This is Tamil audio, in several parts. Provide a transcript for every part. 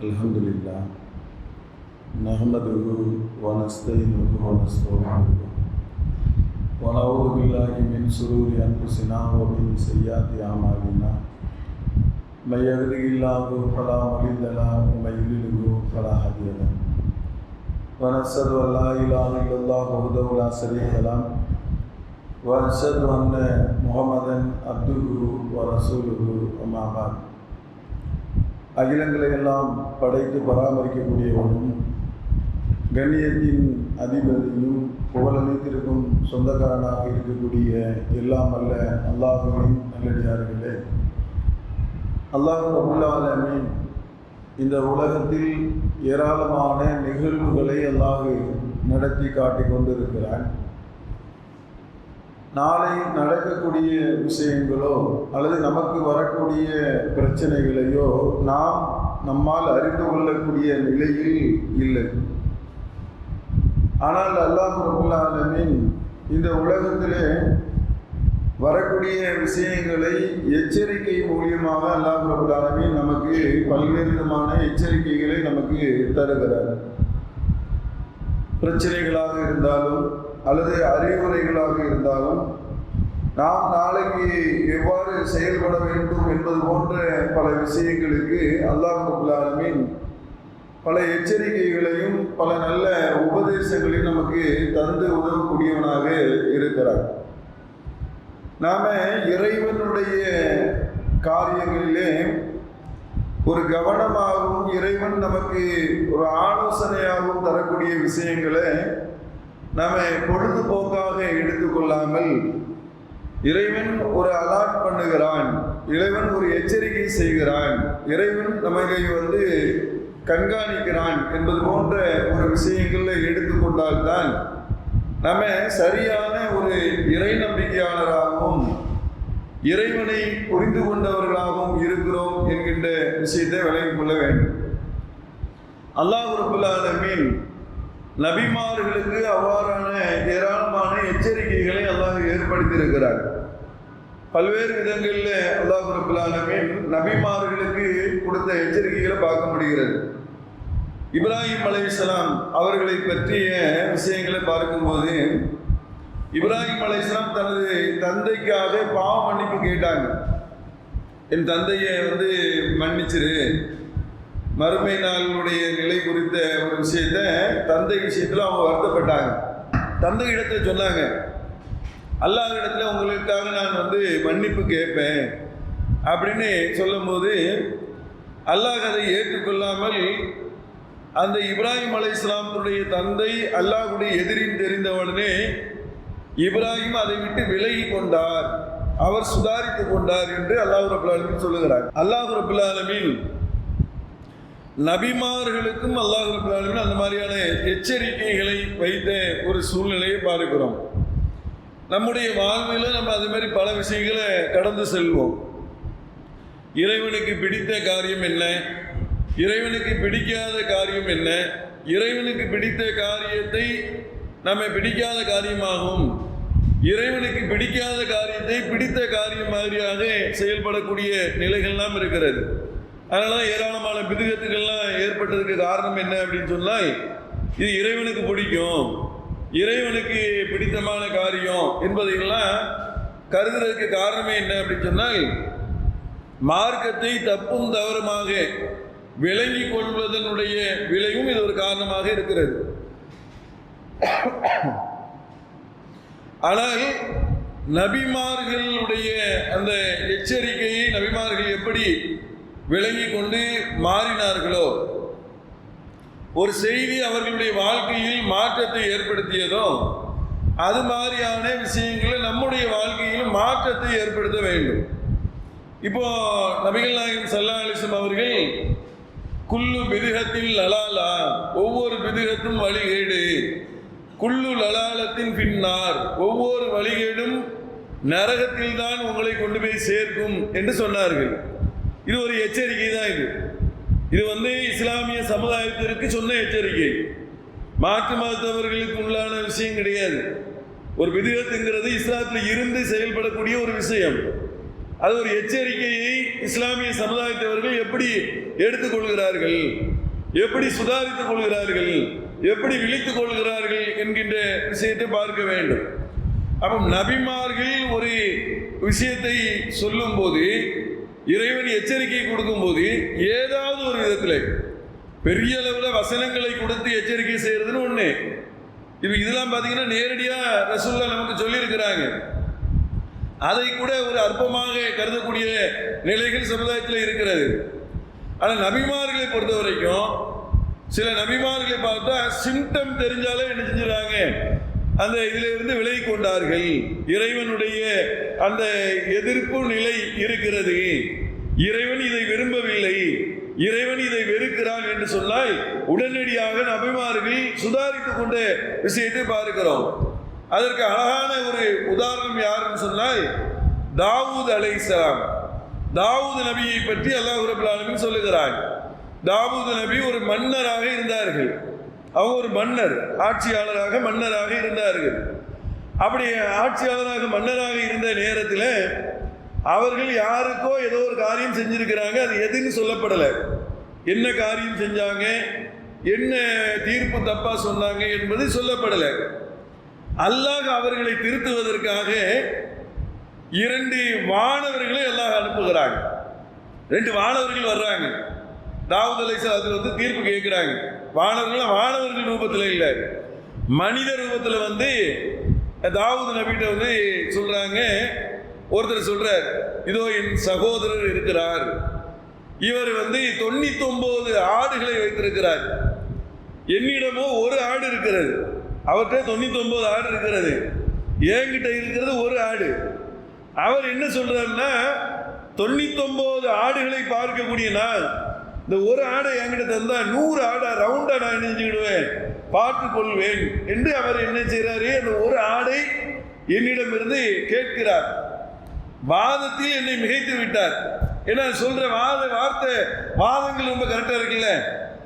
الحمد لله نحمده ونستعينه ونستغفره ونعوذ بالله من شرور انفسنا ومن سيئات اعمالنا من يهده الله فلا مضل له ومن يضلل فلا هادي له ونشهد ان لا اله الا الله وحده لا شريك له واشهد ان محمدا عبده ورسوله اما بعد அகிலங்களை எல்லாம் படைத்து பராமரிக்கக்கூடியவனும் கண்ணியத்தின் அதிபதியும் புகழமைத்திருக்கும் சொந்தக்காரனாக இருக்கக்கூடிய எல்லாம் அல்ல அல்லாஹுவின் நல்லடியார்களே. அல்லாஹ் ரபுல்லாலமீன் இந்த உலகத்தில் ஏராளமான நிகழ்வுகளை அல்லாஹு நடத்தி காட்டிக் கொண்டிருக்கிறான். நாளை நடக்கக்கூடிய விஷயங்களோ அல்லது நமக்கு வரக்கூடிய பிரச்சனைகளையோ நாம் நம்மால் அறிந்து கொள்ளக்கூடிய நிலையில் இல்லை. ஆனால் அல்லாஹ் ரபுல்லாலமின் இந்த உலகத்திலே வரக்கூடிய விஷயங்களை எச்சரிக்கை மூலியமாக அல்லாஹ் ரபுல்லாலமின் நமக்கு பல்வேறு விதமான எச்சரிக்கைகளை நமக்கு தருகிறார். பிரச்சனைகளாக இருந்தாலும் அல்லது அறிவுரைகளாக இருந்தாலும் நாம் நாளைக்கு எவ்வாறு செயல்பட வேண்டும் என்பது போன்ற பல விஷயங்களுக்கு அல்லாஹ் ரபுல்லாலமின் பல எச்சரிக்கைகளையும் பல நல்ல உபதேசங்களையும் நமக்கு தந்து உதவக்கூடியவனாக இருக்கிறார். நாம இறைவனுடைய காரியங்களிலே ஒரு கவனமாகவும் இறைவன் நமக்கு ஒரு ஆலோசனையாகவும் தரக்கூடிய விஷயங்களை நம்மை பொழுதுபோக்காக எடுத்துக்கொள்ளாமல் இறைவன் ஒரு அலாட் பண்ணுகிறான் இறைவன் ஒரு எச்சரிக்கை செய்கிறான் இறைவன் நமக்கு வந்து கண்காணிக்கிறான் என்பது போன்ற ஒரு விஷயங்களை எடுத்துக்கொண்டால்தான் நம்ம சரியான ஒரு இறை நம்பிக்கையாளராகவும் இறைவனை புரிந்து கொண்டவர்களாகவும் இருக்கிறோம் என்கின்ற விஷயத்தை விளங்கிக் கொள்ள வேண்டும். அல்லாஹ் ரபுல்லாலமீன் நபிமார்களுக்கு அவ்வாறான ஏராளமான எச்சரிக்கைகளை அல்லாஹ் ஏற்படுத்தியிருக்கிறார். பல்வேறு விதங்களில் அல்லாஹ் ரபுல்லாலமீன் நபிமார்களுக்கு கொடுத்த எச்சரிக்கைகளை பார்க்க முடிகிறது. இப்ராஹிம் அலைசலாம் அவர்களை பற்றிய விஷயங்களை பார்க்கும்போது இப்ராஹிம் அலைசலாம் தனது தந்தைக்காக பாவ மன்னிப்பு கேட்டாங்க. என் தந்தையை வந்து மன்னிச்சிரு. மறுமை நாளுடைய நிலை குறித்த ஒரு விஷயத்த தந்தை விஷயத்தில் அவங்க வருத்தப்பட்டாங்க. தந்தை இடத்துல சொன்னாங்க அல்லாஹ் இடத்துல உங்களுக்காக நான் வந்து மன்னிப்பு கேட்பேன். அப்படின்னு சொல்லும்போது அல்லாஹ் அதை ஏற்றுக்கொள்ளாமல் அந்த இப்ராஹிம் அலை இஸ்லாமுடைய தந்தை அல்லாஹுடைய எதிரின் தெரிந்தவுடனே இப்ராஹிம் அதை விட்டு விலகி கொண்டார். அவர் சுதாரித்து கொண்டார் என்று அல்லாஹு ரபுல்லாலமின் சொல்லுகிறார். அல்லாஹு ரபுல்லாலமின் நபிமார்களுக்கும் அல்லாஹ் ரபுல்லாலமின் அந்த மாதிரியான எச்சரிக்கைகளை வைத்த ஒரு சூழ்நிலையை பார்க்கிறோம். நம்முடைய வாழ்வில் நம்ம அது மாதிரி பல விஷயங்களை கடந்து செல்வோம். இறைவனுக்கு பிடித்த காரியம் என்ன? இறைவனுக்கு பிடிக்காத காரியம் என்ன? இறைவனுக்கு பிடித்த காரியத்தை நம்ம பிடிக்காத காரியமாகும். இறைவனுக்கு பிடிக்காத காரியத்தை பிடித்த காரியம் மாதிரியாக செயல்படக்கூடிய நிலைகள்லாம் இருக்கிறது. அதனால ஏராளமான பிதுகத்துக்கள்லாம் ஏற்பட்டதுக்கு காரணம் என்ன அப்படின்னு சொன்னால் இது இறைவனுக்கு பிடிக்கும். இறைவனுக்கு பிடித்தமான காரியம் என்பதையெல்லாம் கருதுறதுக்கு காரணமே என்ன அப்படின்னு சொன்னால் மார்க்கத்தை தப்பும் தவறுமாக விளங்கி கொள்வதனுடைய விளைவும் இது ஒரு காரணமாக இருக்கிறது. ஆனால் நபிமார்களுடைய அந்த எச்சரிக்கையை நபிமார்கள் எப்படி விளங்கி கொண்டு மாறினார்களோ? ஒரு செய்தி அவர்களுடைய வாழ்க்கையில் மாற்றத்தை ஏற்படுத்தியதோ? அது மாதிரியான விஷயங்களை நம்முடைய வாழ்க்கையிலும் மாற்றத்தை ஏற்படுத்த வேண்டும். இப்போ நபிகள் நாயகம் சல்லா அலிசம் அவர்கள் குல்லு பிதுகத்தில் லலாலா ஒவ்வொரு பிதுகத்தும் வழிகேடு. குல்லு லலாலத்தின் பின்னார் ஒவ்வொரு வழிகேடும் நரகத்தில் தான் உங்களை கொண்டு போய் சேர்க்கும் என்று சொன்னார்கள். இது ஒரு எச்சரிக்கை தான் இது. இது வந்து இஸ்லாமிய சமுதாயத்திற்கு சொன்ன எச்சரிக்கை. மாற்று மதத்தவர்களுக்கு உள்ளான விஷயம் கிடையாது. ஒரு விதத்துங்கிறது இஸ்லாத்தில் இருந்து செயல்படக்கூடிய ஒரு விஷயம். அது ஒரு எச்சரிக்கையை இஸ்லாமிய சமுதாயத்தவர்கள் எப்படி எடுத்துக்கொள்கிறார்கள் எப்படி சுதாரித்துக் கொள்கிறார்கள்? எப்படி விழித்துக் கொள்கிறார்கள் என்கின்ற விஷயத்தை பார்க்க வேண்டும். அப்போ நபிமார்கள் ஒரு விஷயத்தை சொல்லும்போது இறைவன் எச்சரிக்கை கொடுக்கும்போது ஏதாவது ஒரு விதத்தில் பெரிய அளவில் வசனங்களை கொடுத்து எச்சரிக்கை செய்யறதுன்னு ஒன்று இப்போ இதெல்லாம் பார்த்தீங்கன்னா நேரடியாக ரசூல்லா நமக்கு சொல்லியிருக்கிறாங்க. அதை கூட ஒரு அற்பமாக கருதக்கூடிய நிலைகள் சமுதாயத்தில் இருக்கிறது. ஆனால் நபிமார்களை பொறுத்த வரைக்கும் சில நபிமார்களை பார்த்தா சிம்டம் தெரிஞ்சாலே என்ன செஞ்சுறாங்க அந்த இதில் இருந்து விலகி கொண்டார்கள். இறைவனுடைய அந்த எதிர்ப்பு நிலை இருக்கிறது. இறைவன் இதை விரும்பவில்லை. இறைவன் இதை வெறுக்கிறான் என்று சொன்னால் உடனடியாக நபிமார்கள் சுதாரித்துக் கொண்ட விஷயத்தை பார்க்கிறோம். அதற்கு அழகான ஒரு உதாரணம் யாருன்னு சொன்னால் தாவூத் அலைசலாம் தாவூத் நபியை பற்றி அல்லாஹ் ரபுல் ஆலமீன் தாவூது தாவூத் நபி ஒரு மன்னராக இருந்தார்கள். அவங்க ஒரு மன்னர் ஆட்சியாளராக மன்னராக இருந்தார்கள். அப்படி ஆட்சியாளராக மன்னராக இருந்த நேரத்தில் அவர்கள் யாருக்கோ ஏதோ ஒரு காரியம் செஞ்சிருக்கிறாங்க அது எதுன்னு சொல்லப்படலை. என்ன காரியம் செஞ்சாங்க என்ன தீர்ப்பு தப்பாக சொன்னாங்க என்பது சொல்லப்படலை. அல்லாஹ் அவர்களை திருத்துவதற்காக இரண்டு வானவர்களை அல்லாஹ் அனுப்புகிறாங்க ரெண்டு வானவர்கள் வர்றாங்க. தாவூத் அலைசா அதில் வந்து தீர்ப்பு கேட்குறாங்க. வானவர்கள் வானவர்கள் ரூபத்தில் இல்லை. மனித ரூபத்தில் வந்து தாவூத் நபிகிட்ட வந்து சொல்கிறாங்க ஒருத்தர் சொல்றார் இதோ என் சகோதரர் இருக்கிறார். இவர் வந்து தொண்ணூத்தி ஒன்பது ஆடுகளை வைத்திருக்கிறார். என்னிடமோ ஒரு ஆடு இருக்கிறது. அவர்கிட்ட தொண்ணூத்தி ஒன்பது ஆடு இருக்கிறது. என்கிட்ட இருக்கிறது ஒரு ஆடு. அவர் என்ன சொல்றாருன்னா தொண்ணூத்தி ஒன்பது ஆடுகளை பார்க்கக்கூடிய நான் இந்த ஒரு ஆடை என்கிட்ட தந்தா நூறு ஆடை ரவுண்டா நான் நினைச்சுக்கிடுவேன் பார்த்து கொள்வேன். என்று அவர் என்ன செய்கிறாரு அந்த ஒரு ஆடை என்னிடமிருந்து கேட்கிறார். வாதத்தில் என்னை மிகைத்து விட்டார். ஏன்னா சொல்கிற வாத வார்த்தை வாதங்கள் ரொம்ப கரெக்டாக இருக்குல்ல?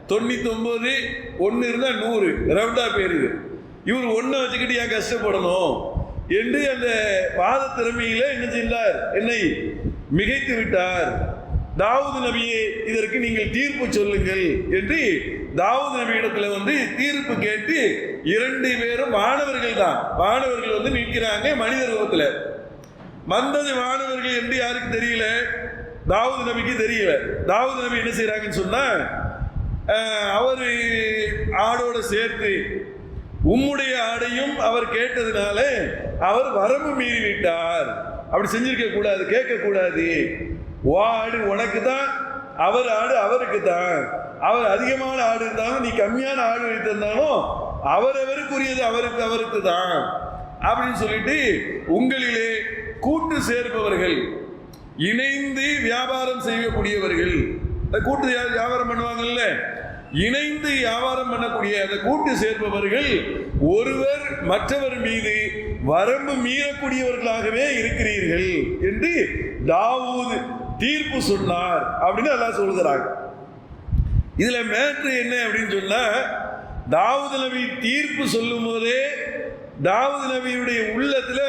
தொண்ணூற்றி ஒம்பது ஒன்று இருந்தால் நூறு ரவுண்டாக போயிருது. இவர் ஒன்றை வச்சுக்கிட்டு ஏன் கஷ்டப்படணும்? என்று அந்த வாத திறமையில என்ன செய்தார்? என்னை மிகைத்து விட்டார். தாவூது நபியே இதற்கு நீங்கள் தீர்ப்பு சொல்லுங்கள் என்று தாவூது நபியிடத்தில் வந்து தீர்ப்பு கேட்டு இரண்டு பேரும் மாணவர்கள் தான் மாணவர்கள் வந்து நிற்கிறாங்க மனித ரூபத்தில். வந்தது மாணவர்கள் என்று யாருக்கு தெரியல? தாவூது நபிக்கு தெரியல. தாவூது நபி என்ன செய்கிறாங்கன்னு சொன்னால் அவர் ஆடோட சேர்த்து உம்முடைய ஆடையும் அவர் கேட்டதுனால அவர் வரம்பு மீறி விட்டார். அப்படி செஞ்சிருக்க கூடாது கேட்கக்கூடாது ஓ ஆடு உனக்கு தான் அவர் ஆடு அவருக்கு தான். அவர் அதிகமான ஆடு இருந்தாலும் நீ கம்மியான ஆடு வைத்திருந்தாலும் அவரவருக்குரியது அவருக்கு அவருக்கு தான். அப்படின்னு சொல்லிட்டு உங்களிலே கூட்டு சேர்ப்பவர்கள் இணைந்து வியாபாரம் செய்யக்கூடியவர்கள் அந்த கூட்டு வியாபாரம் பண்ணுவாங்கல்ல இணைந்து வியாபாரம் பண்ணக்கூடிய அந்த கூட்டு சேர்ப்பவர்கள் ஒருவர் மற்றவர் மீது வரம்பு மீறக்கூடியவர்களாகவே இருக்கிறீர்கள் என்று தாவூது தீர்ப்பு சொன்னார் அப்படின்னு எல்லாம் சொல்கிறாங்க இதுல மேட்ரு என்ன அப்படின்னு சொன்னா தாவூது நபி தீர்ப்பு சொல்லும் போதே தாவூது நபியுடைய உள்ளத்துல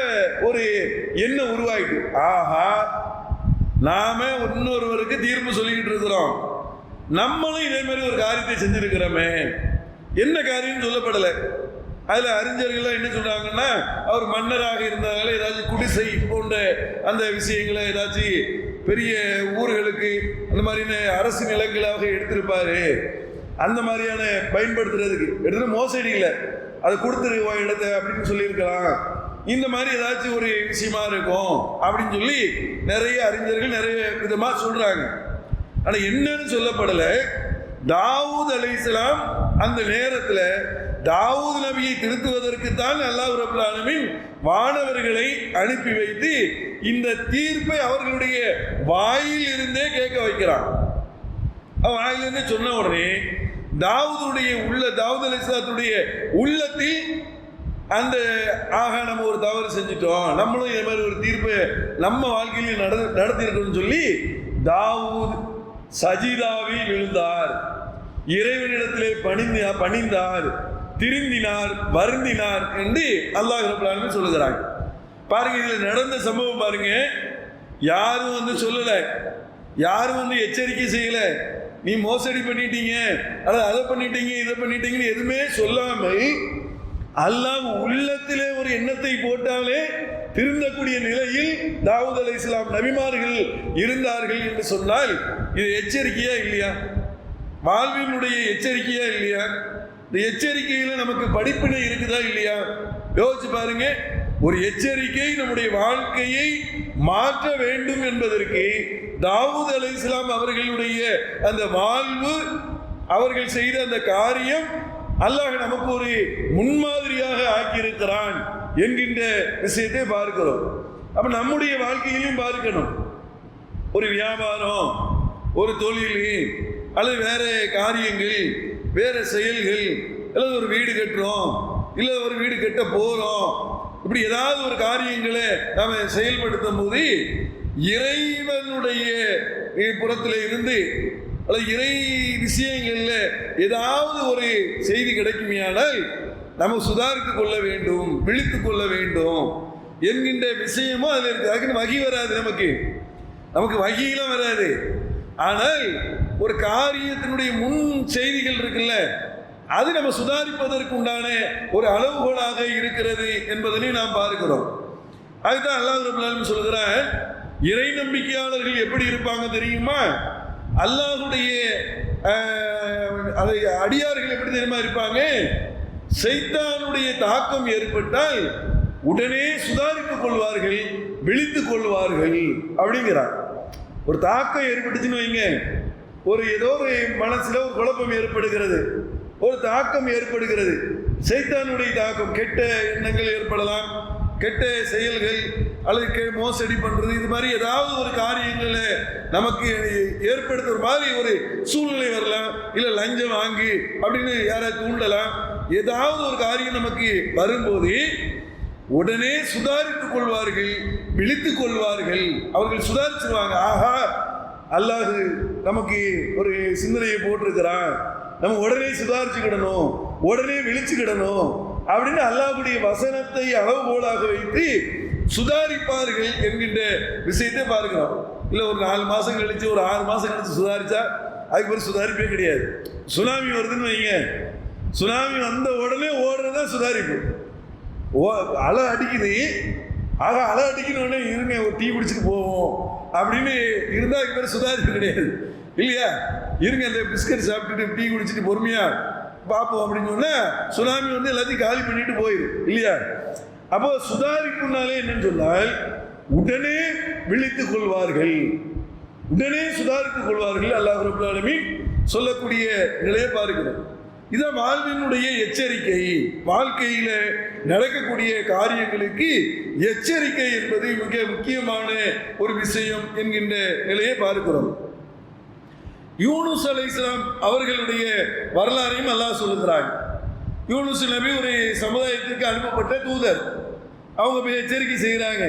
ஒரு எண்ணம் உருவாயிட்டு ஆஹா நாம இன்னொருவருக்கு தீர்ப்பு சொல்லிக்கிட்டு இருக்கிறோம். நம்மளும் இதே மாதிரி ஒரு காரியத்தை செஞ்சிருக்கிறோமே. என்ன காரியம் சொல்லப்படலை? அதில் அறிஞர்கள்லாம் என்ன சொல்கிறாங்கன்னா அவர் மன்னராக இருந்ததால ஏதாச்சும் குடிசை போன்ற அந்த விஷயங்களை ஏதாச்சும் பெரிய ஊர்களுக்கு அந்த மாதிரியான அரசு நிலங்களாக எடுத்திருப்பாரு. அந்த மாதிரியான பயன்படுத்துறதுக்கு. எடுத்துகிட்டு மோசடி இல்லை. அதை கொடுத்துரு உன் இடத்த அப்படின்னு சொல்லியிருக்கலாம். இந்த மாதிரி ஏதாச்சும் ஒரு விஷயமா இருக்கும் அப்படின்னு சொல்லி நிறைய அறிஞர்கள் நிறைய விதமாக சொல்கிறாங்க ஆனால் என்னன்னு சொல்லப்படலை. தாவூத் அலி இஸ்லாம் அந்த நேரத்தில் தாவூத் நபியை திருத்துவதற்கு தான் அல்லாஹ் ரபுல் மாணவர்களை அனுப்பி வைத்து இந்த தீர்ப்பை அவர்களுடைய வாயில் இருந்தே கேட்க வைக்கிறான். அவன் வாயிலிருந்து சொன்ன உடனே தாவூதுடைய உள்ள தாவூத் அலிஸ்லாத்துடைய உள்ளத்தில் அந்த ஆகா நம்ம ஒரு தவறு செஞ்சுட்டோம். நம்மளும் இது மாதிரி ஒரு தீர்ப்பு நம்ம வாழ்க்கையிலையும் நட நடத்தியிருக்கோம்னு சொல்லி தாவூத் சஜிதாவில் விழுந்தார். இறைவனிடத்திலே பணிந்து பணிந்தார். திருந்தினார் வருந்தினார் என்று அல்லாஹ் ரபுல் சொல்லுகிறாங்க. பாருங்க இதில் நடந்த சம்பவம் பாருங்க. யாரும் வந்து சொல்லலை. யாரும் வந்து எச்சரிக்கை செய்யலை? நீ மோசடி பண்ணிட்டீங்க. அல்லது அதை பண்ணிட்டீங்க இதை பண்ணிட்டீங்கன்னு எதுவுமே சொல்லாமல் அல்லாஹ் உள்ளத்திலே ஒரு எண்ணத்தை போட்டாலே திருந்தக்கூடிய நிலையில் தாவூத் அலி இஸ்லாம் நபிமார்கள் இருந்தார்கள் என்று சொன்னால் இது எச்சரிக்கையா இல்லையா? வாழ்வினுடைய எச்சரிக்கையா இல்லையா? இந்த எச்சரிக்கையில் நமக்கு படிப்பினை இருக்குதா இல்லையா? யோசிச்சு பாருங்க. ஒரு எச்சரிக்கை நம்முடைய வாழ்க்கையை மாற்ற வேண்டும் என்பதற்கு தாவூத் அலி இஸ்லாம் அவர்களுடைய அந்த வாழ்வு அவர்கள் செய்த அந்த காரியம் அல்லாஹ் நமக்கு ஒரு முன்மாதிரியாக ஆக்கியிருக்கிறான் என்கின்ற விஷயத்தை பார்க்கிறோம். அப்ப நம்முடைய வாழ்க்கையிலும் பார்க்கணும். ஒரு வியாபாரம் ஒரு தொழில் அல்லது வேற காரியங்கள் வேற செயல்கள் அல்லது ஒரு வீடு கட்டுறோம் இல்லை ஒரு வீடு கட்ட போகிறோம் இப்படி ஏதாவது ஒரு காரியங்களை நாம் செயல்படுத்தும் போது இறைவனுடைய புறத்தில் இருந்து அல்லது இறை விஷயங்களில் ஏதாவது ஒரு செய்தி கிடைக்குமையானால் நம்ம சுதாரித்து கொள்ள வேண்டும் விழித்து கொள்ள வேண்டும் என்கின்ற விஷயமும் அதில் இருக்குது அதுக்குன்னு வகி வராது நமக்கு. நமக்கு வகியெல்லாம் வராது. ஆனால் ஒரு காரியத்தினுடைய முன் செய்திகள் இருக்குல்ல அது நம்ம சுதாரிப்பதற்கு உண்டான ஒரு அளவுகோலாக இருக்கிறது என்பதனை நாம் பார்க்கிறோம். அதுதான் அல்லாஹ் ரபுல்லாலும் சொல்கிற இறை நம்பிக்கையாளர்கள் எப்படி இருப்பாங்க தெரியுமா? அல்லாஹுடைய அதை அடியார்கள் எப்படி தெரியுமா இருப்பாங்க? சைத்தானுடைய தாக்கம் ஏற்பட்டால் உடனே சுதாரித்துக் கொள்வார்கள் விழித்துக் கொள்வார்கள் அப்படிங்கிறார் ஒரு தாக்கம் ஏற்பட்டுச்சுன்னு வைங்க ஒரு ஏதோ ஒரு மனசில் ஒரு குழப்பம் ஏற்படுகிறது. ஒரு தாக்கம் ஏற்படுகிறது. சைத்தானுடைய தாக்கம். கெட்ட எண்ணங்கள் ஏற்படலாம். கெட்ட செயல்கள் அல்லது மோசடி பண்ணுறது இது மாதிரி ஏதாவது ஒரு காரியங்களை நமக்கு ஏற்படுத்துகிற மாதிரி ஒரு சூழ்நிலை வரலாம். இல்லை லஞ்சம் வாங்கி அப்படின்னு யாராவது தூண்டலாம். ஏதாவது ஒரு காரியம் நமக்கு வரும்போது உடனே சுதாரித்துக் கொள்வார்கள் விழித்துக் கொள்வார்கள். அவர்கள் சுதாரிச்சிருவாங்க. ஆஹா அல்லாது நமக்கு ஒரு சிந்தனையை போட்டிருக்கிறான். நம்ம உடனே சுதாரிச்சுக்கிடணும் உடனே விழிச்சுக்கிடணும் அப்படின்னு அல்லாஹுடைய வசனத்தை அளவுகோலாக வைத்து சுதாரிப்பார்கள் என்கின்ற விஷயத்தை பார்க்கிறோம். இல்லை ஒரு நாலு மாதம் கழிச்சு ஒரு ஆறு மாதம் கழிச்சு சுதாரிச்சா அதுக்கு ஒரு சுதாரிப்பே கிடையாது. சுனாமி வருதுன்னு வைங்க. சுனாமி வந்த உடனே ஓடுறதா சுதாரிப்பு. ஓ அலை அடிக்குது. ஆக அலை அடிக்கணுன்னே இருங்க ஒரு டீ குடிச்சிட்டு போவோம் அப்படின்னு இருந்தால் அதுக்கு பேர் சுதாரிப்பு கிடையாது. இல்லையா? இருங்க அந்த பிஸ்கட் சாப்பிட்டுட்டு டீ குடிச்சிட்டு பொறுமையா பார்ப்போம் அப்படின்னு சொன்னால் சுனாமி வந்து எல்லாத்தையும் காலி பண்ணிட்டு போயிடும் இல்லையா? அப்போ சுதாரிப்புனாலே என்னன்னு சொன்னால் உடனே விழித்துக் கொள்வார்கள். உடனே சுதாரித்துக் கொள்வார்கள் அல்லாஹ் ரபுல் சொல்லக்கூடிய நிலையை பார்க்கிறோம் இதான் வாழ்வினுடைய எச்சரிக்கை. வாழ்க்கையில் நடக்கக்கூடிய காரியங்களுக்கு எச்சரிக்கை என்பது மிக முக்கியமான ஒரு விஷயம் என்கின்ற நிலையை பார்க்கிறோம். யூனுஸ் அலி இஸ்லாம் அவர்களுடைய வரலாறையும் அல்லாஹ் சொல்லுகிறாங்க யூனுஸ் நபி ஒரு சமுதாயத்திற்கு அனுப்பப்பட்ட தூதர். அவங்க போய் எச்சரிக்கை செய்கிறாங்க.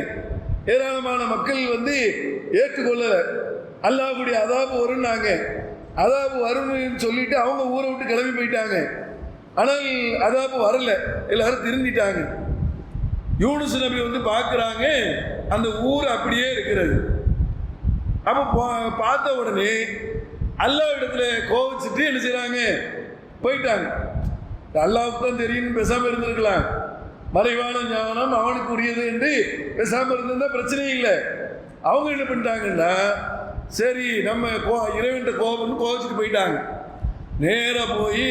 ஏராளமான மக்கள் வந்து ஏற்றுக்கொள்ளலை. அல்லாஹுடைய அதாபு வரும்னாங்க. அதாபு வரும்னு சொல்லிட்டு அவங்க ஊரை விட்டு கிளம்பி போயிட்டாங்க. ஆனால் அதாபு வரல. எல்லாரும் திருந்திட்டாங்க. யூனுஸ் நபி வந்து பார்க்குறாங்க அந்த ஊர் அப்படியே இருக்கிறது. அப்போ பார்த்த உடனே அல்லாஹ் இடத்துல கோவிச்சுட்டு என்ன செய்கிறாங்க போயிட்டாங்க. அல்லாவுக்கு தான் தெரியும்னு பேசாமல் இருந்திருக்கலாம். மறைவான ஞானம் அவனுக்கு உரியது என்று பேசாமல் இருந்திருந்தால் பிரச்சனை இல்லை. அவங்க என்ன பண்ணிட்டாங்கன்னா சரி நம்ம கோ இறைவன் கோபம்னு கோவிச்சுட்டு போயிட்டாங்க. நேராக போய்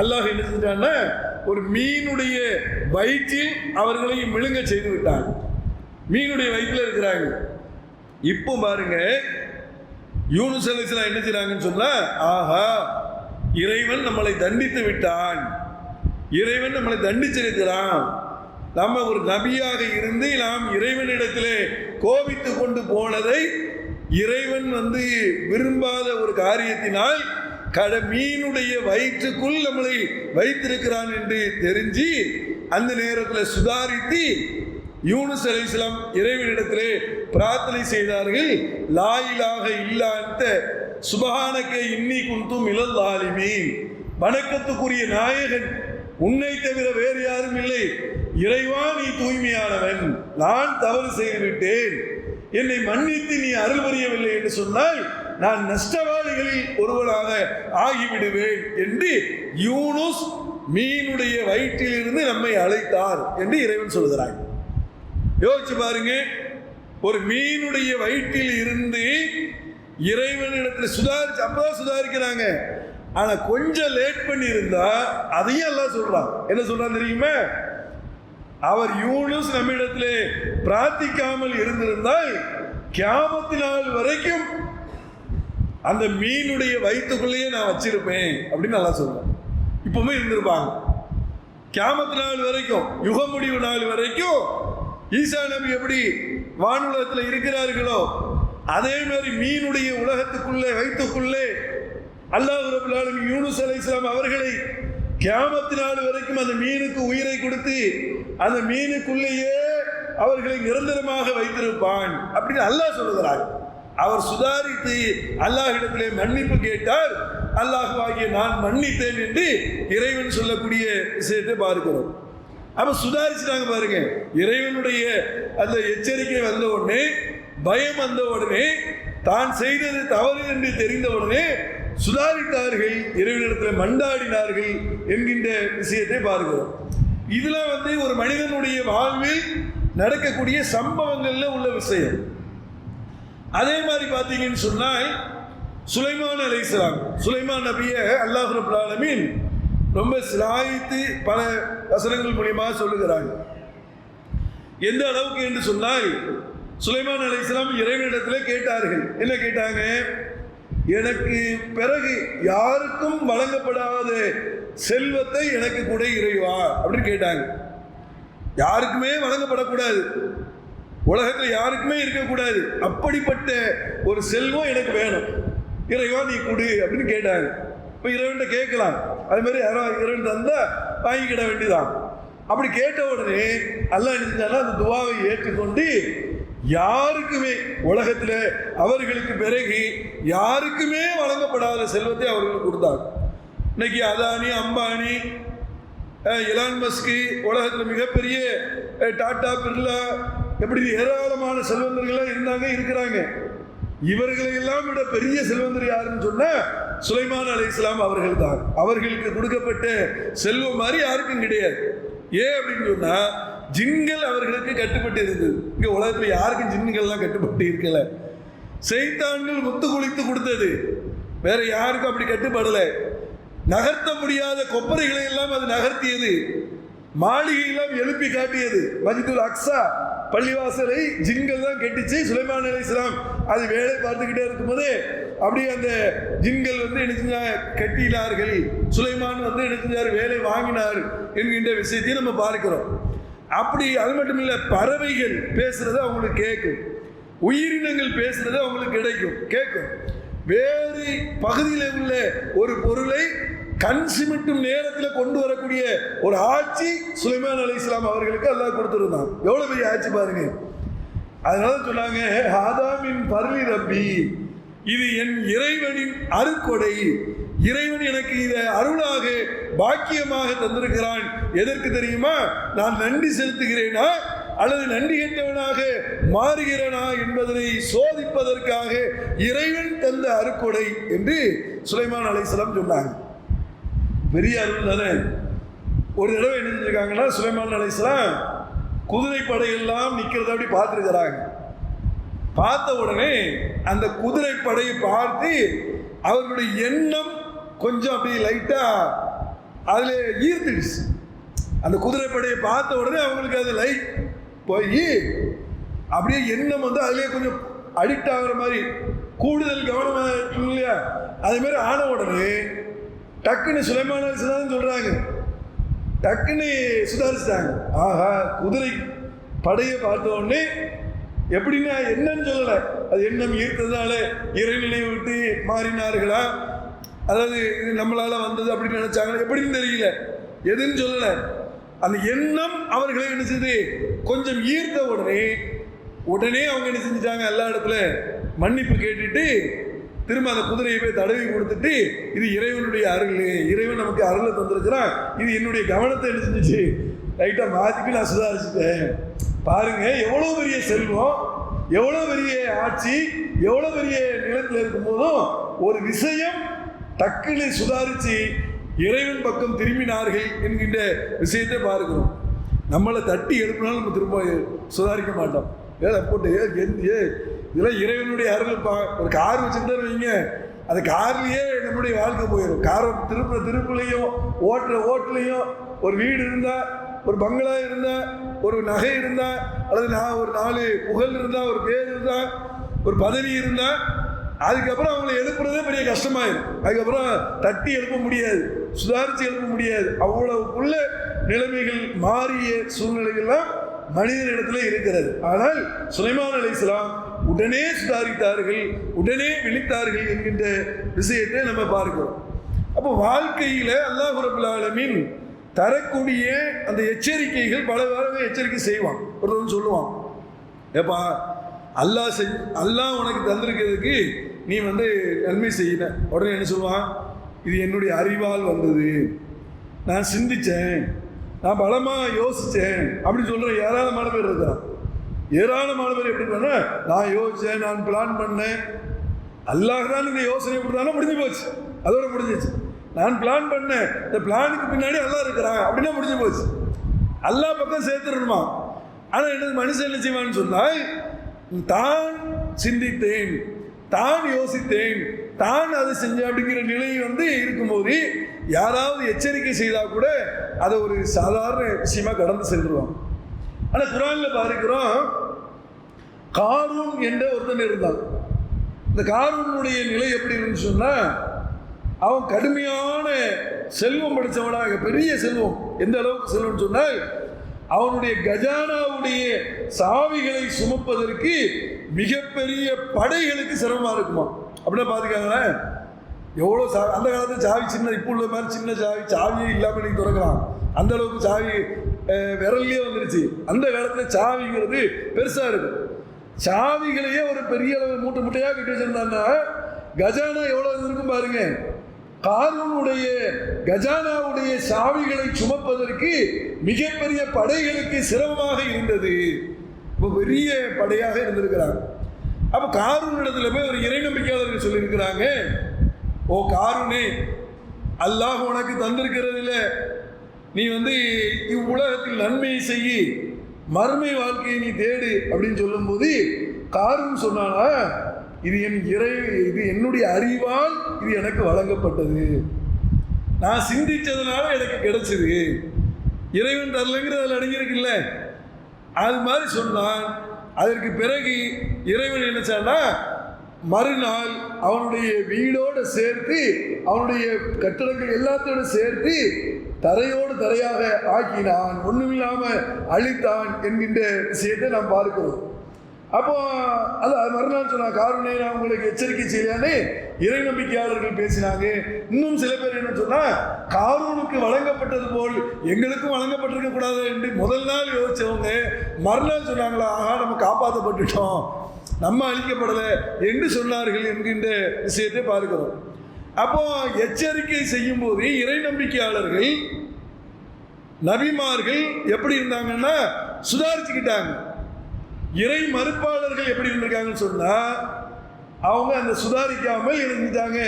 அல்லாஹ் என்ன செஞ்சான்னா ஒரு மீனுடைய வயிற்றில் அவர்களை விழுங்க செய்து விட்டாங்க. மீனுடைய வயிற்றில் இருக்கிறாங்க. இப்போ பாருங்க யூனுஸ் அலைஹிஸ்ஸலாம் என்ன செய்கிறாங்கன்னு சொன்னால் ஆஹா இறைவன் நம்மளை தண்டித்து விட்டான். இறைவன் நம்மளை தண்டிச்சிருக்கிறான் நம்ம ஒரு நபியாக இருந்து நாம் இறைவனிடத்திலே கோபித்து கொண்டு போனதை இறைவன் வந்து விரும்பாத ஒரு காரியத்தினால் கட மீனுடைய வயிற்றுக்குள் நம்மளை வைத்திருக்கிறான் என்று தெரிஞ்சு அந்த நேரத்தில் சுதாரித்து யூனுஸ் இஸ்லாம் இறைவனிடத்திலே பிரார்த்தனை செய்தார்கள். லாயிலாக இல்லாத சுபகானக்க இன்னி குந்தும் இளல் ஆலிமீன். வணக்கத்துக்குரிய நாயகன் உன்னை தவிர வேறு யாரும் இல்லை. இறைவா நீ தூய்மையானவன். நான் தவறு செய்துவிட்டேன். என்னை மன்னித்து நீ அருள் புரியவில்லை என்று சொன்னால் நான் நஷ்டவாளிகளில் ஒருவனாக ஆகிவிடுவேன் என்று யூனுஸ் மீனுடைய வயிற்றிலிருந்து நம்மை அழைத்தார் என்று இறைவன் சொல்கிறாய் யோசிச்சு பாருங்க. ஒரு மீனுடைய வயிற்றில் இருந்து இறைவனிடத்தில் சுதாரிச்சு அப்பதான் சுதாரிக்கிறாங்க. ஆனா கொஞ்சம் லேட் பண்ணி இருந்தா அதையும் எல்லாம் சொல்றான். என்ன சொல்றான் தெரியுமா? அவர் யூனுஸ் நம்மிடத்திலே பிரார்த்திக்காமல் இருந்திருந்தால் கியாமத்து நாள் வரைக்கும் அந்த மீனுடைய வயிற்றுக்குள்ளேயே நான் வச்சிருப்பேன் அப்படின்னு நல்லா சொல்றேன். இப்பவுமே இருந்திருப்பாங்க. கியாமத்து நாள் வரைக்கும் யுக முடிவு நாள் வரைக்கும் ஈசா நபி எப்படி வானுலகத்தில் இருக்கிறார்களோ? அதே மாதிரி மீனுடைய உலகத்துக்குள்ளே வைத்துக்குள்ளே அல்லாஹ் ரபுல் ஆலமீன் யூனுஸ் அவர்களை கேமத்து நாள் வரைக்கும் அந்த மீனுக்கு உயிரை கொடுத்து அந்த மீனுக்குள்ளேயே அவர்களை நிரந்தரமாக வைத்திருப்பான் அப்படின்னு அல்லாஹ் சொல்லுகிறார். அவர் சுதாரித்து அல்லாஹிடத்திலே மன்னிப்பு கேட்டார் அல்லாஹ் ஆகிய நான் மன்னித்தேன் என்று இறைவன் சொல்லக்கூடிய விஷயத்தை பார்க்கிறோம். அப்ப சுதாரிச்சுட்டாங்க பாருங்க. இறைவனுடைய அந்த எச்சரிக்கை வந்த உடனே பயம் வந்த உடனே தான் செய்தது தவறு என்று தெரிந்த உடனே சுதாரித்தார்கள் இறைவனிடத்தில் மண்டாடினார்கள் என்கின்ற விஷயத்தை பார்க்கிறோம் இதெல்லாம் வந்து ஒரு மனிதனுடைய வாழ்வில் நடக்கக்கூடிய சம்பவங்கள்ல உள்ள விஷயம். அதே மாதிரி பார்த்தீங்கன்னு சொன்னால் சுலைமான் அலைஹிஸ்ஸலாம் சுலைமான் நபியை அல்லாஹ் ரபுல் ரொம்ப சிலாய்த்து பல வசனங்கள் மூலியமாக சொல்லுகிறாங்க எந்த அளவுக்கு என்று சொன்னால் சுலைமான் அலைஹிஸ்ஸலாம் இறைவனிடத்தில் கேட்டார்கள். என்ன கேட்டாங்க? எனக்கு பிறகு யாருக்கும் வழங்கப்படாத செல்வத்தை எனக்கு கூட இறைவா அப்படின்னு கேட்டாங்க. யாருக்குமே வழங்கப்படக்கூடாது. உலகத்தில் யாருக்குமே இருக்கக்கூடாது. அப்படிப்பட்ட ஒரு செல்வம் எனக்கு வேணும். இறைவா நீ கொடு அப்படின்னு கேட்டாங்க. இப்போ இறைவன்கிட்ட கேட்கலாம். அது மாதிரி யாரோ இறைவன் தந்தால் வாங்கிக்கிட வேண்டியதான் அப்படி கேட்ட உடனே அல்லா என்ன அந்த துவாவை ஏற்றுக்கொண்டு யாருக்குமே உலகத்தில் அவர்களுக்கு பிறகு யாருக்குமே வழங்கப்படாத செல்வத்தை அவர்களுக்கு கொடுத்தாங்க. இன்னைக்கு அதானி அம்பானி இலான் மஸ்கி உலகத்தில் மிகப்பெரிய டாட்டா பிர்லா எப்படி ஏராளமான செல்வந்தர்கள்லாம் இருந்தாங்க இருக்கிறாங்க. இவர்களையெல்லாம் விட பெரிய செல்வந்தர் யாருன்னு சொன்னால் சுலைமான் அலை இஸ்லாம் அவர்கள் தான் அவர்களுக்கு கொடுக்கப்பட்ட செல்வம் மாதிரி யாருக்கும் கிடையாது. ஏன் அப்படின்னு சொன்னால் ஜின்கள் அவர்களுக்கு கட்டுப்பட்டு இருந்தது. இங்கே உலகத்தில் யாருக்கும் ஜின்கள்லாம் கட்டுப்பட்டு இருக்கல. செய்தான்கள் முத்து குளித்து கொடுத்தது. வேற யாருக்கும் அப்படி கட்டுப்படலை. நகர்த்த முடியாத கொப்பரைகளை எல்லாம் அது நகர்த்தியது. மாளிகையெல்லாம் எழுப்பி காட்டியது. மஜிதுல் அக்ஸா பள்ளிவாசலை ஜின்கள் தான் கெட்டிச்சு சுலைமான் அலி இஸ்லாம் அது வேலை பார்த்துக்கிட்டே இருக்கும்போது அப்படியே அந்த ஜின்கள் வந்து என்ன செஞ்சாங்க? கட்டினார்கள். சுலைமான் வந்து என்ன செஞ்சார்? வேலை வாங்கினார் என்கின்ற விஷயத்தையும் நம்ம பார்க்கிறோம். அப்படி அது மட்டும் இல்லை பறவைகள் பேசுறது அவங்களுக்கு கேட்கும். உயிரினங்கள் பேசுறது அவங்களுக்கு கிடைக்கும். கேட்கும். வேறு பகுதியில் உள்ள ஒரு பொருளை கண் சிமிட்டும் நேரத்தில் கொண்டு வரக்கூடிய ஒரு ஆட்சி சுலைமான் அலி இஸ்லாம் அவர்களுக்கு அல்லாஹ் கொடுத்துருந்தான். எவ்வளோ பெரிய ஆட்சி பாருங்க. அதனால சொன்னாங்க ஆதாமின் பருளி ரப்பி. இது என் இறைவனின் அருக்கொடை. இறைவன் எனக்கு இதை அருளாக பாக்கியமாக தந்திருக்கிறான். எதற்கு தெரியுமா? நான் நன்றி செலுத்துகிறேனா? அல்லது நன்றி கெட்டவனாக மாறுகிறேனா என்பதனை சோதிப்பதற்காக இறைவன் தந்த அருக்கொடை என்று சுலைமான் அலைசலம் சொன்னாங்க. பெரிய அருள் தானே? ஒரு தடவை என்ன செஞ்சிருக்காங்கன்னா சுலைமான் அலைசலாம் குதிரை படையெல்லாம் நிற்கிறத அப்படி பார்த்துருக்கிறாங்க. பார்த்த உடனே அந்த குதிரை படையை பார்த்து அவர்களுடைய எண்ணம் கொஞ்சம் அப்படி லைட்டா அதில் ஈர்த்துடுச்சு. அந்த குதிரை படையை பார்த்த உடனே அவங்களுக்கு அது லைட் போய் அப்படியே எண்ணம் வந்து அதுலேயே கொஞ்சம் அடிக்ட் ஆகிற மாதிரி கூடுதல் கவனமாக இல்லையா? அதே மாதிரி ஆன உடனே டக்குன்னு சுலைமான தான் சொல்கிறாங்க டக்குன்னு சுதாரிச்சிட்டாங்க ஆஹா குதிரை படையை பார்த்த உடனே எப்படின்னா என்னன்னு சொல்லலை. அது எண்ணம் ஈர்த்ததுனால இறைநிலை விட்டு மாறினார்களா? அதாவது இது நம்மளால் வந்தது அப்படின்னு நினைச்சாங்களா? எப்படின்னு தெரியல. எதுன்னு சொல்லலை. அந்த எண்ணம் அவர்களை என்ன செய்து கொஞ்சம் ஈர்த்த உடனே உடனே அவங்க என்ன செஞ்சிட்டாங்க? எல்லா இடத்துல மன்னிப்பு கேட்டுட்டு திரும்ப அந்த குதிரையை போய் தடவி கொடுத்துட்டு இது இறைவனுடைய அருள் இறைவன் நமக்கு அருளை தந்திருக்கிறான். இது என்னுடைய கவனத்தை என்ன செஞ்சிச்சு? லைட்டாக மாற்றிட்டு நான் சுதாரிச்சுட்டேன். பாருங்க எவ்வளோ பெரிய செல்வம் எவ்வளோ பெரிய ஆட்சி எவ்வளோ பெரிய நிலத்தில் இருக்கும்போதும் ஒரு விஷயம் டக்குன்னு சுதாரித்து இறைவன் பக்கம் திரும்பினார்கள் என்கின்ற விஷயத்தை பார்க்கிறோம் நம்மளை தட்டி எழுப்பினாலும் நம்ம திரும்ப சுதாரிக்க மாட்டோம். ஏதா போட்டு ஏ எந்த- ஏ இதெல்லாம் இறைவனுடைய அருள் பா ஒரு கார் வச்சுருந்தா வைங்க. அந்த கார்லேயே நம்முடைய வாழ்க்கை போயிடும். காரை திருப்புற திருப்புலையும் ஓட்டுற ஓட்டுலையும் ஒரு வீடு இருந்தால் ஒரு பங்களா இருந்தால் ஒரு நகை இருந்தால் அல்லது நான் ஒரு நாலு புகழ் இருந்தால் ஒரு பேர் இருந்தால் ஒரு பதவி இருந்தால் அதுக்கப்புறம் அவங்கள எழுப்புறதே பெரிய கஷ்டமாயிடும் அதுக்கப்புறம் தட்டி எழுப்ப முடியாது சுதாரித்து எழுப்ப முடியாது. அவ்வளவுக்குள்ள நிலைமைகள் மாறிய சூழ்நிலைகள்லாம் மனிதனிடத்தில் இருக்கிறது. ஆனால் சுலைமான் அலிஸ்லாம் உடனே சுதாரித்தார்கள் உடனே விழித்தார்கள் என்கின்ற விஷயத்தை நம்ம பார்க்கிறோம். அப்போ வாழ்க்கையில் அல்லாஹ் ரபுல் தரக்கூடிய அந்த எச்சரிக்கைகள் பல தடவை எச்சரிக்கை செய்வான். ஒருத்தன் சொல்லுவான் ஏப்பா அல்லா செய் அல்லாஹ் உனக்கு தந்திருக்கிறதுக்கு நீ வந்து நன்மை செய்யல உடனே என்ன சொல்லுவான் இது என்னுடைய அறிவால் வந்தது. நான் சிந்திச்சேன். நான் பலமாக யோசித்தேன் அப்படின்னு சொல்கிற ஏராளமான பேர் இருக்கிறான். ஏராளமான பேர் எப்படி பண்ண நான் யோசித்தேன் நான் பிளான் பண்ணேன். அல்லாஹ் தான் இந்த யோசனை கொடுத்தாலும் முடிஞ்சு போச்சு. அதோட முடிஞ்சிச்சு நான் பிளான் பண்ணேன். இந்த பிளானுக்கு பின்னாடி எல்லாம் இருக்கிறான். அப்படின்னா முடிஞ்சு போச்சு. எல்லா பக்கம் சேர்த்துடணுமா? ஆனால் எனது மனுஷன் என்ன செய்வான்னு சொன்னால் தான் சிந்தித்தேன் தான் யோசித்தேன் தான் அதை செஞ்சேன் அப்படிங்கிற நிலை வந்து இருக்கும்போது யாராவது எச்சரிக்கை செய்தால் கூட அதை ஒரு சாதாரண விஷயமா கடந்து சென்றுவான் ஆனால் குரானில் பாருக்கிறோம் காரூன் என்ற ஒருத்தன் இருந்தான். இந்த காரூனுடைய நிலை எப்படி இருந்துச்சுன்னா அவன் கடுமையான செல்வம் படித்தவனாக பெரிய செல்வம். எந்த அளவுக்கு செல்வம்னு சொன்னால் அவனுடைய கஜானாவுடைய சாவிகளை சுமப்பதற்கு மிகப்பெரிய படைகளுக்கு சிரமமாக இருக்குமா? அப்படின்னா பாத்துக்காங்களேன். எவ்வளோ சா அந்த காலத்தில் சாவி சின்ன இப்போ உள்ள மாதிரி சின்ன சாவி சாவியே இல்லாமல் நீங்கள் திறக்கலாம். அந்த அளவுக்கு சாவி விரல்லையே வந்துருச்சு. அந்த காலத்தில் சாவிங்கிறது பெருசாக இருக்கும். சாவிகளையே ஒரு பெரிய அளவு மூட்டை மூட்டையாக கட்டி வச்சுருந்தாங்கன்னா கஜானா எவ்வளோ இருக்கும் பாருங்கள் காரூனுடைய கஜானாவுடைய சாவிகளை சுமப்பதற்கு மிகப்பெரிய படைகளுக்கு சிரமமாக இருந்தது. இப்போ பெரிய படையாக இருந்திருக்கிறாங்க. அப்போ காரூன் இடத்துல போய் ஒரு இறை நம்பிக்கையாளர்கள் சொல்லியிருக்கிறாங்க ஓ காரூனே அல்லாஹ் உனக்கு தந்திருக்கிறதுல நீ வந்து இவ்வுலகத்தில் நன்மையை செய்ய மறுமை வாழ்க்கையை நீ தேடு அப்படின்னு சொல்லும்போது காரூன் சொன்னானா இது என் இறை இது என்னுடைய அறிவால் இது எனக்கு வழங்கப்பட்டது. நான் சிந்தித்ததுனால எனக்கு கிடைச்சது. இறைவன் தரலைங்கிறது அதில் அடங்கியிருக்குல்ல. அது மாதிரி சொன்னான். அதற்கு பிறகு இறைவன் நினைச்சான்னா மறுநாள் அவனுடைய வீடோடு சேர்த்து அவனுடைய கட்டடங்கள் எல்லாத்தோடு சேர்த்து தரையோடு தரையாக ஆக்கினான். ஒன்றுமில்லாமல் அழித்தான் என்கின்ற விஷயத்தை நாம் பார்க்கிறோம். அப்போ அது அது மறுநாள் சொன்னா காரணே நான் உங்களுக்கு எச்சரிக்கை செய்யலான்னு இறை நம்பிக்கையாளர்கள் பேசினாங்க. இன்னும் சில பேர் என்ன சொன்னா காரூனுக்கு வழங்கப்பட்டது போல் எங்களுக்கும் வழங்கப்பட்டிருக்க கூடாது என்று முதல் நாள் யோசிச்சவங்க மறுநாள் சொன்னாங்களா ஆஹா நம்ம காப்பாற்றப்பட்டுட்டோம் நம்ம அழிக்கப்படலை என்று சொன்னார்கள் என்கின்ற விஷயத்தை பார்க்கிறோம். அப்போ எச்சரிக்கை செய்யும் போது இறை நம்பிக்கையாளர்கள் நபிமார்கள் எப்படி இருந்தாங்கன்னா சுதாரிச்சுக்கிட்டாங்க. இறை மறுப்பாளர்கள் எப்படி இருந்திருக்காங்கன்னு சொன்னால் அவங்க அந்த சுதாரிக்காமல் இருந்துட்டாங்க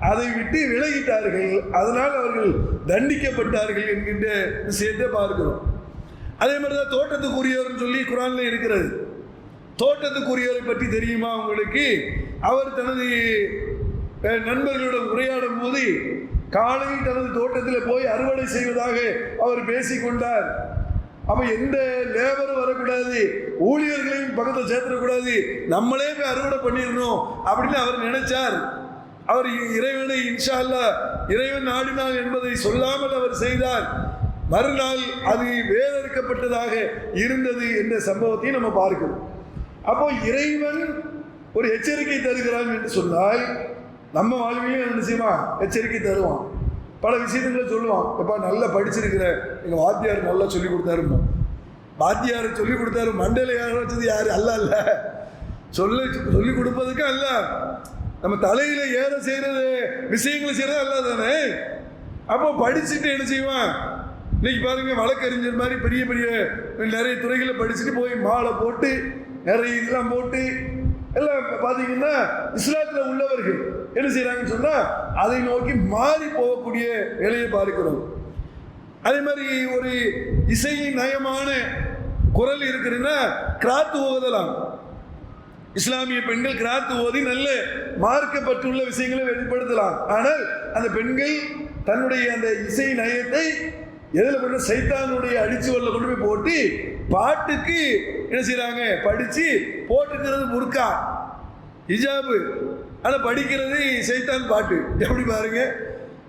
அதை விட்டு விலகிட்டார்கள். அதனால் அவர்கள் தண்டிக்கப்பட்டார்கள் என்கின்ற விஷயத்தை பார்க்கிறோம். அதே மாதிரி தான் தோட்டத்துக்குரியவர்னு சொல்லி குரானில் இருக்கிறது. தோட்டத்துக்குரியவரை பற்றி தெரியுமா உங்களுக்கு? அவர் தனது அஹ், நண்பர்களுடன் உரையாடும் போது காலையில் தனது தோட்டத்தில் போய் அறுவடை செய்வதாக அவர் பேசிக்கொண்டார். அப்ப எந்த லேபரும் வரக்கூடாது. ஊழியர்களையும் பக்கத்தில் சேர்த்துடக்கூடாது. நம்மளே போய் அறுவடை பண்ணிடணும் அப்படின்னு அவர் நினைச்சார். அவர் இ- இறைவனை இன்ஷா அல்லாஹ் இறைவன் நாடினார் என்பதை சொல்லாமல் அவர் செய்தார். மறுநாள் அது வேதறுக்கப்பட்டதாக இருந்தது என்ற சம்பவத்தையும் நம்ம பார்க்கிறோம். அப்போ இறைவன் ஒரு எச்சரிக்கை தருகிறான் என்று சொன்னால் நம்ம வாழ்விலையும் என்ன செய்வான்? எச்சரிக்கை தருவான். பல விஷயங்களை சொல்லுவான் எப்பா நல்லா படிச்சிருக்கிற. எங்கள் வாத்தியார் நல்லா சொல்லி கொடுத்தாருமா வாத்தியார் சொல்லி கொடுத்தாரு மண்டையில் யார் வச்சது யார்? அல்ல அல்ல. சொல்ல சொல்லி கொடுப்பதுக்கு அல்ல. நம்ம தலையில ஏற செய்யறது விஷயங்களை செய்யறது அல்ல தானே? அப்போ படிச்சுட்டு என்ன செய்வான்? இன்னைக்கு பாருங்க வழக்கறிஞர் மாதிரி பெரிய பெரிய நிறைய துறைகளை படிச்சுட்டு போய் மாலை போட்டு நிறைய இதெல்லாம் போட்டு எல்லாம் பார்த்தீங்கன்னா இஸ்லாத்தில் உள்ளவர்கள் என்ன செய்கிறாங்கன்னு சொன்னால் அதை நோக்கி மாறி போகக்கூடிய நிலையை பார்க்கிறோம். அதே மாதிரி ஒரு இசை நயமான குரல் இருக்குதுன்னா கிராத்து ஓதலாம். இஸ்லாமிய பெண்கள் கிராத்து ஓதி நல்ல மார்க்கப்பட்டுள்ள விஷயங்களை வெளிப்படுத்தலாம். ஆனால் அந்த பெண்கள் தன்னுடைய அந்த இசை நயத்தை எதில் பண்ண சைத்தானுடைய அடிச்சுவல்ல கொண்டு போய் போட்டு? பாட்டுக்கு என்ன செய்கிறாங்க படித்து போட்டுக்கிறது முறுக்கா. ஹிஜாபு. ஆனால் படிக்கிறது சைத்தான் பாட்டு. எப்படி பாருங்க?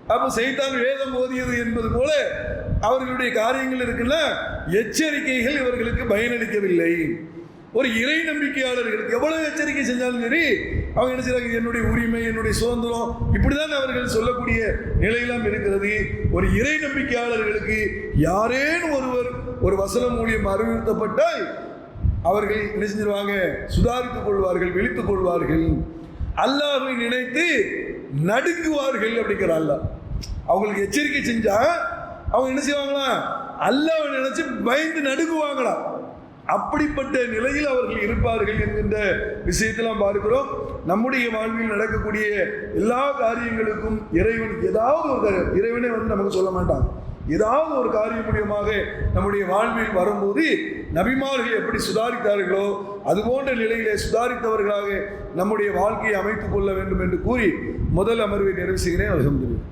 அப்போ சைத்தான் வேதம் ஓதியது என்பது போல அவர்களுடைய காரியங்கள் இருக்குல்ல எச்சரிக்கைகள் இவர்களுக்கு பயனளிக்கவில்லை. ஒரு இறை நம்பிக்கையாளர்களுக்கு எவ்வளவு எச்சரிக்கை செஞ்சாலும் சரி அவங்க என்ன செய்கிறாங்க என்னுடைய உரிமை என்னுடைய சுதந்திரம் இப்படிதான் அவர்கள் சொல்லக்கூடிய நிலையெல்லாம் இருக்கிறது. ஒரு இறை நம்பிக்கையாளர்களுக்கு யாரேனும் ஒருவர் ஒரு வசனம் மூலியம் அறிவுறுத்தப்பட்டால் அவர்கள் என்ன செஞ்சிருவாங்க? சுதாரித்துக் கொள்வார்கள் விழித்துக் கொள்வார்கள். அல்லாஹை நினைத்து நடுங்குவார்கள் அப்படிங்கிற அல்ல. அவங்களுக்கு எச்சரிக்கை செஞ்சா அவங்க என்ன செய்வாங்களா? அல்லாவை நினைச்சு பயந்து நடுங்குவாங்களாம் அப்படிப்பட்ட நிலையில் அவர்கள் இருப்பார்கள் என்கின்ற விஷயத்தெல்லாம் பார்க்கிறோம். நம்முடைய வாழ்வில் நடக்கக்கூடிய எல்லா காரியங்களுக்கும் இறைவன் ஏதாவது ஒரு இறைவனே வந்து நமக்கு சொல்ல மாட்டான். ஏதாவது ஒரு காரியம் மூலியமாக நம்முடைய வாழ்வில் வரும்போது நபிமார்கள் எப்படி சுதாரித்தார்களோ அது போன்ற நிலையிலே சுதாரித்தவர்களாக நம்முடைய வாழ்க்கையை அமைத்துக் கொள்ள வேண்டும் என்று கூறி முதல் அமர்வை நிறைவு செய்கிறேன். அலமதுல்லா